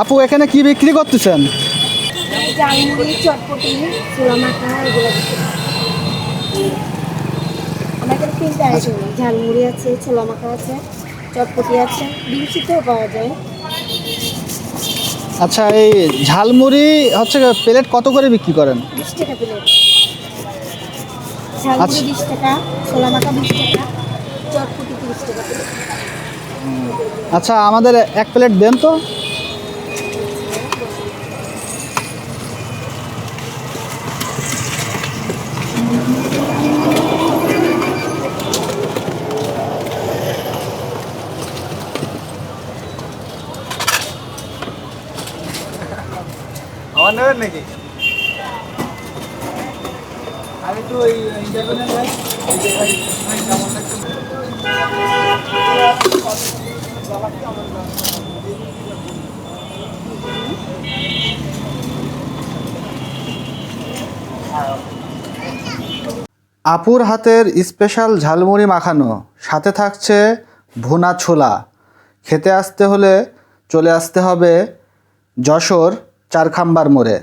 আপু, এখানে কি বিক্রি করতেছেন? ঝালমুড়ি আছে আছে চটপটি আছে পাওয়া যায় আচ্ছা এই ঝালমুড়ি হচ্ছে প্লেট কত করে বিক্রি করেন? টাকা ছোলা মাখা টাকা আচ্ছা আমাদের এক প্লেট দেন তো। আমার নেবেন নাকি আপুর হাতের স্পেশাল ঝালমুড়ি মাখানো, সাথে থাকছে ভুনা ছোলা। খেতে আসতে হলে চলে আসতে হবে যশোর চারখাম্বার মোড়ে।